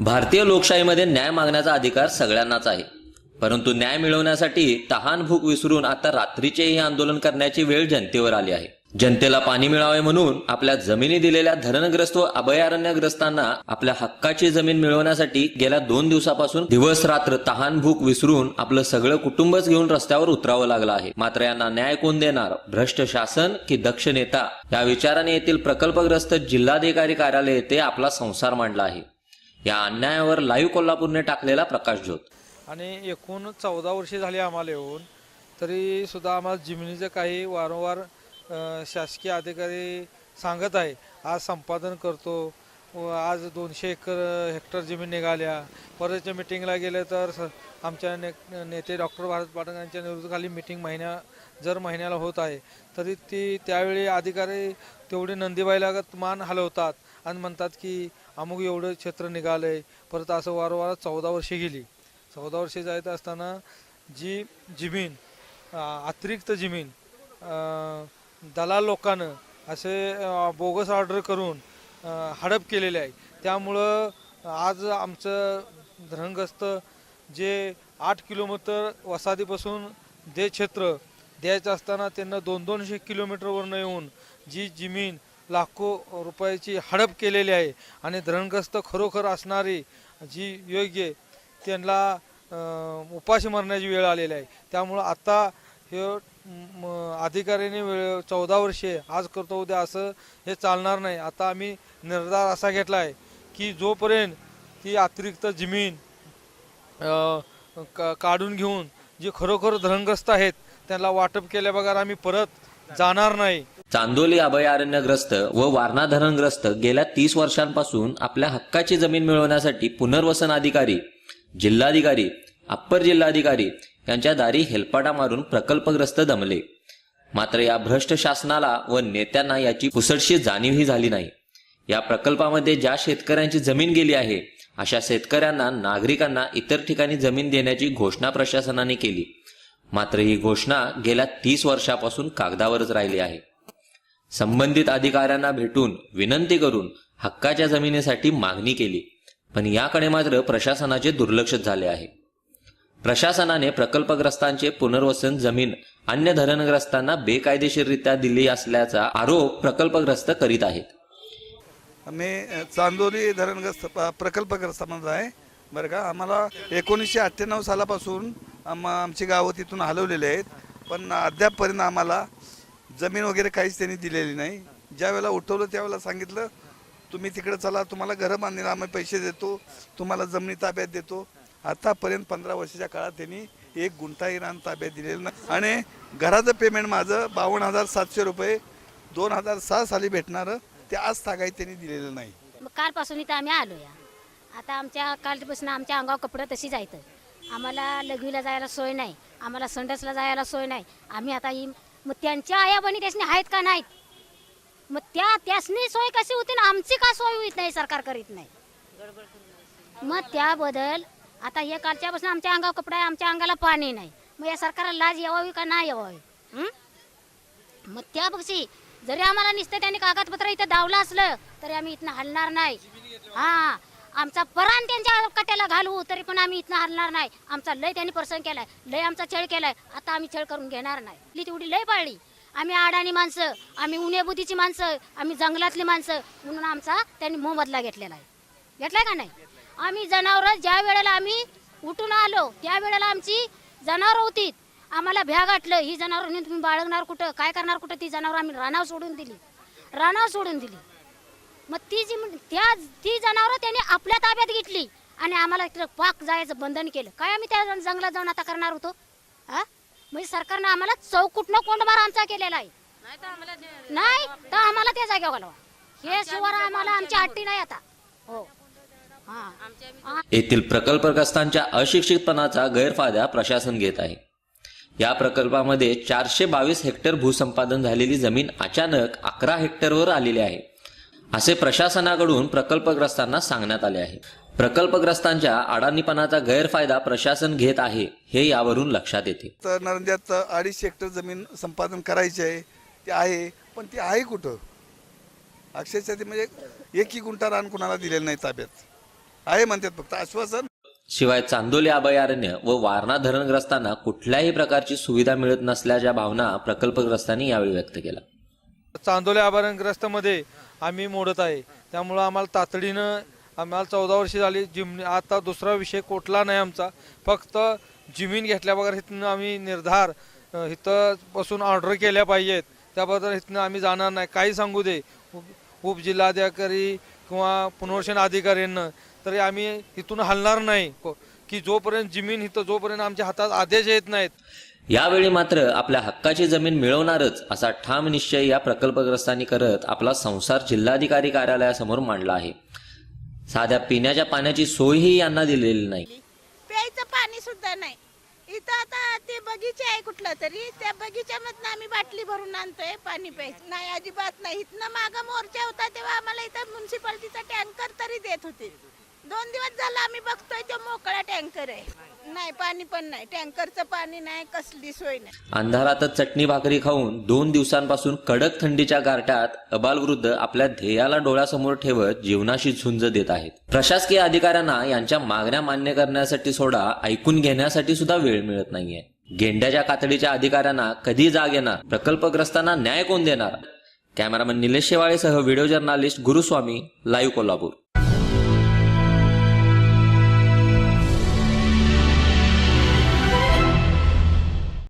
भारतीय लोकशाहीमध्ये न्याय मागण्याचा अधिकार सगळ्यांनाच आहे. परंतु न्याय मिळवण्यासाठी तहान भूक विसरून आता रात्रीचेही आंदोलन करण्याची वेळ जनतेवर आली आहे. जनतेला पाणी मिळावे म्हणून आपल्या जमिनी दिलेल्या धरणग्रस्त व अभयारण्यग्रस्तांना आपल्या हक्काची जमीन मिळवण्यासाठी गेल्या दोन दिवसापासून दिवस रात्र तहान भूक विसरून आपलं सगळं कुटुंबच घेऊन रस्त्यावर उतरावं लागलं आहे. मात्र यांना न्याय कोण देणार? भ्रष्ट शासन की दक्ष नेता? या विचाराने येथील प्रकल्पग्रस्त जिल्हाधिकारी कार्यालय येथे आपला संसार मांडला आहे. या अन्यायावर लाईव्ह कोल्हापूरने टाकलेला प्रकाश ज्योत. आणि एकूण चौदा वर्षे झाली आम्हाला येऊन तरी सुद्धा आम्हाला जिमिनीचं काही वारंवार शासकीय अधिकारी सांगत आहे आज संपादन करतो व आज दोनशे एकर हेक्टर जमीन निघाल्या परतच्या मिटिंगला गेलं तर स- आमच्या ने नेते डॉक्टर भारत पाटण यांच्या नेतृत्वाखाली मिटिंग महिन्या जर महिन्याला होत आहे तरी ती त्यावेळी अधिकारी तेवढी नंदीबाईलागत मान हलवतात आणि म्हणतात की अमुक एवढं क्षेत्र निघालं आहे परत असं वारंवार चौदा वर्षे गेली. चौदा वर्षे जायचं असताना जी जमीन अतिरिक्त जमीन दलाल लोकांनं असे बोगस ऑर्डर करून हडप केलेले आहे. त्यामुळं आज आमचं धरणग्रस्त जे आठ किलोमीटर वसाहतीपासून दे क्षेत्र द्यायचं असताना त्यांना दोन दोनशे किलोमीटरवरनं येऊन जी जमीन लाखो रुपयाची हडप केलेली आहे आणि धरणग्रस्त खरोखर असणारी जी योग्य त्यांना उपाशी मरण्याची वेळ आलेली आहे. त्यामुळं आता हे म, अधिकाऱ्याने वेळ चौदा वर्षे आज करतो उद्या असं हे चालणार नाही. आता आम्ही निर्धार असा घेतला आहे की जोपर्यंत ती अतिरिक्त जमीन का- काढून घेऊन जे खरोखर धरणग्रस्त आहेत त्यांना वाटप केल्या आम्ही परत जाणार नाही. चांदोली अभयारण्यग्रस्त व वारणा धरणग्रस्त गेल्या तीस वर्षांपासून आपल्या हक्काची जमीन मिळवण्यासाठी पुनर्वसन अधिकारी जिल्हाधिकारी अप्पर जिल्हाधिकारी यांच्या दारी हेलपाटा मारून प्रकल्पग्रस्त दमले. मात्र या भ्रष्ट शासनाला व नेत्यांना याची पुसटशी जाणीवही झाली नाही. या प्रकल्पामध्ये ज्या शेतकऱ्यांची जमीन गेली आहे अशा शेतकऱ्यांना नागरिकांना इतर ठिकाणी जमीन देण्याची घोषणा प्रशासनाने केली. मात्र ही घोषणा गेल्या तीस वर्षापासून कागदावरच राहिली आहे. संबंधित अधिकाऱ्यांना भेटून विनंती करून हक्काच्या जमिनीसाठी मागणी केली. पण याकडे मात्र प्रशासनाचे दुर्लक्ष झाले आहे. प्रशासनाने प्रकल्पग्रस्तांचे पुनर्वसन जमीन अन्य धरणग्रस्तांना बेकायदेशीररित्या दिली असल्याचा आरोप प्रकल्पग्रस्त करीत आहेत. मी चांदोरी धरणग्रस्त प्रकल्पग्रस्तामध्ये आहे. बरं का? आम्हाला एकोणीसशे अठ्ठ्याण्णव सालापासून आम आमची गावं तिथून हलवलेली आहेत. पण अद्यापपर्यंत आम्हाला जमीन वगैरे काहीच त्यांनी दिलेली नाही. ज्या वेळेला उठवलं त्यावेळेला सांगितलं तुम्ही तिकडे चला तुम्हाला घरं बांधण्याला आम्ही पैसे देतो तुम्हाला जमिनी ताब्यात देतो. आतापर्यंत पंधरा वर्षाच्या काळात त्यांनी एक गुंठाही रान ताब्यात दिलेलं नाही. आणि घराचं पेमेंट माझं बावन्न हजार सातशे रुपये दोन हजार सहा साली भेटणारं ते आज तागाई त्यांनी दिलेलं नाही. मग कालपासून इथं आम्ही आलो या आता आमच्या कालपासून आमच्या अंगावर कपडे तशी जायचं आम्हाला लघवीला जायला सोय नाही आम्हाला संडसला जायला सोय नाही. आम्ही आता ही मग त्यांच्या आया बहिणी त्यासनी आहेत का नाहीत? मग त्या त्यासनी सोय कशी होती ना आमची का सोय होत नाही सरकार करीत नाही? मग त्याबद्दल आता हे कालच्यापासून आमच्या अंगावर कपडा आहे आमच्या अंगाला पाणी नाही. मग या सरकारला लाज यावावी का नाही यावावी? हं? मग त्या पक्षी जरी आम्हाला नुसतं त्यांनी कागदपत्र इथं दावलं असलं तरी आम्ही इथनं हलणार नाही. हा. आमचा परान त्यांच्या कट्याला घालवू तरी पण आम्ही इथनं हलणार नाही. आमचा लय त्यांनी प्रसंग केलाय लय आमचा छळ केलाय. आता आम्ही छळ करून घेणार नाही. ली तेवढी लय पाळली. आम्ही आडाणी माणसं आम्ही उन्हेबुद्धीची माणसं आम्ही जंगलातली माणसं म्हणून आमचा त्यांनी मोबदला घेतलेला आहे. घेतलाय का नाही? आम्ही जनावरं ज्या वेळेला आम्ही उठून आलो त्या वेळेला आमची जनावरं होती. आम्हाला भ्या गाठलं ही जनावर तुम्ही बाळगणार कुठं काय करणार कुठं ती जनावर आम्ही रानावर सोडून दिली. रानावर सोडून दिली. मग ती जी म्हण- त्या ती जनावरं त्याने आपल्या ताब्यात घेतली आणि आम्हाला तिथं पाक जायचं बंधन केलं. काय आम्ही त्या जंगलात जाऊन आता करणार होतो? हा? म्हणजे सरकारनं आम्हाला चौकुटनं कोंडमार आमचा केलेला आहे. नाही तर आम्हाला त्या जागेवर घालवा. हे शिवार आम्हाला आमची हट्टी नाही आता. हो. हा. येथील प्रकल्पग्रस्तांच्या अशिक्षितपणाचा गैरफायदा प्रशासन घेत आहे. या प्रकल्पामध्ये चारशे बावीस हेक्टर भूसंपादन झालेली जमीन अचानक अकरा हेक्टरवर आलेली आहे. असे प्रशासनाकडून प्रकल्पग्रस्तांना सांगण्यात आले आहे. प्रकल्पग्रस्तांच्या अडाणीपणाचा गैरफायदा प्रशासन घेत आहे हे यावरून लक्षात येते. तर नरंद्यात अडीच हेक्टर जमीन संपादन करायची आहे ते आहे पण ती आहे कुठं? अक्षरशः ते म्हणजे एकही गुंठा रान कुणाला दिलेलं नाही ताब्यात. आहे म्हणतात फक्त आश्वासन. शिवाय चांदोली अभयारण्य व वारणा धरणग्रस्तांना कुठल्याही प्रकारची सुविधा मिळत नसल्याच्या भावना प्रकल्पग्रस्तांनी यावेळी व्यक्त केला चांदोली आभारणग्रस्तमध्ये आम्ही मोडत आहे. त्यामुळं आम्हाला तातडीनं आम्हाला चौदा वर्षे झाली. जिमनी आता दुसरा विषय कुठला नाही आमचा. फक्त जमीन घेतल्या बगर इथनं आम्ही निर्धार इथंपासून ऑर्डर केल्या पाहिजेत. त्याबद्दल इथनं आम्ही जाणार नाही. काही सांगू दे. उप उपजिल्हाधिकारी किंवा पुनर्वसन अधिकाऱ्यांना. तरी आम्ही इथून हलणार नाही. की जोपर्यंत जमीन इथं जोपर्यंत आमच्या हातात आदेश येत नाहीत यावेळी मात्र आपल्या हक्काची जमीन मिळवणारच असा ठाम निश्चय या प्रकल्पग्रस्तांनी करत आपला संसार जिल्हाधिकारी कार्यालयासमोर मांडला आहे. साध्या पिण्याच्या पाण्याची सोयही यांना दिलेली नाही. प्यायचं पाणी सुद्धा नाही. इथं आता ते बगीचे आहे कुठला तरी. त्या बगीच्यामधनं आम्ही बाटली भरून आणतोय पाणी प्यायचं. नाही अजिबात नाही. इथनं माग मोर्चा होता तेव्हा आम्हाला इथं म्युन्सिपाल्टीचा टँकर तरी देत होते. दोन दिवस झाला आम्ही बघतोय तो मोकळा टँकर आहे. नाही पाणी पण नाही. टँकरचं पाणी नाही कसली सोय नाही. अंधारातच चटणी भाकरी खाऊन दोन दिवसांपासून कडक थंडीच्या गारट्यात अबालवृद्ध आपल्या ध्येयाला डोळ्यासमोर ठेवत जीवनाशी झुंज देत आहेत. प्रशासकीय अधिकाऱ्यांना यांच्या मागण्या मान्य करण्यासाठी सोडा ऐकून घेण्यासाठी सुद्धा वेळ मिळत नाहीये. गेंड्याच्या कातडीच्या अधिकाऱ्यांना कधी जाग येणार? प्रकल्पग्रस्तांना न्याय कोण देणार? Cameraman Nilesh शेवाळेसह video journalist Guruswami live Kolhapur.